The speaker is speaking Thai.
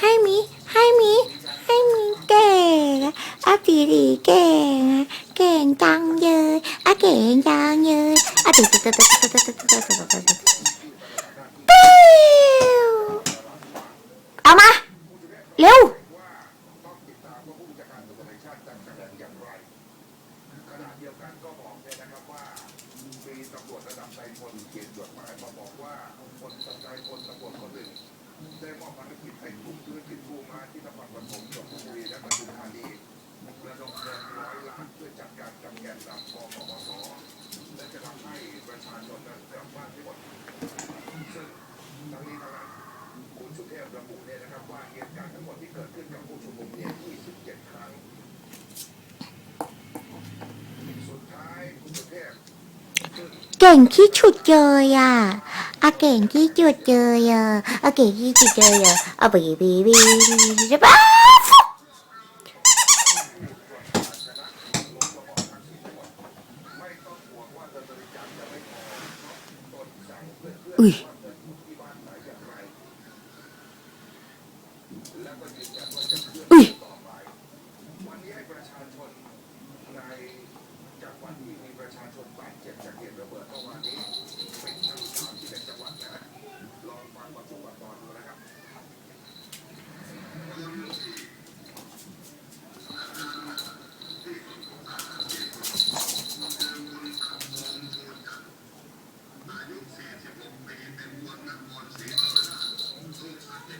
ให้มีให้มีให้มีเก่งอาปีดีเก่งเก่งจังเลยอาเก่งจังเลยอาตุ๊ดตุ๊ดตุ๊ดตุ๊ดตุ๊ดตุ๊ดตุ๊ดตุ๊ดตุ๊ดตุ๊ดเอามาเร็วขณะเดียวกันก็บอกเลยนะครับว่ามีตำรวจระดับใจพลเขียนจดหมายมาบอกว่าคนสัใจพลตำรวจคนหนึ่ง ได้มอบภารกิจให้ทุกธุรกิจผู้มาที่นครปฐมชลบุรีและปทุมธานีระดมเงินร้อยล้านเพื่อจัดการกับแกนนำกปปสและจะทำให้ประชาชนนั้นกลับบ้านที่หมดซึ่งทั้งนี้ทั้งนั้นคุณสุเทพระบุเนี่ยนะครับว่าเหตุการณ์ทั้งหมดที่เกิดขึ้นกับผู้ชุมนุมเนี่ย เก่งขี้ฉุดเจออะอาเก่งขี้ฉุดเจออะอาเก่งขี้ฉุดเจออะอาบีบีบีบจะบ้าอุ้ยอุ้ย จะมีแต่บัวน้ำมรกตองค์ทรงสัตย์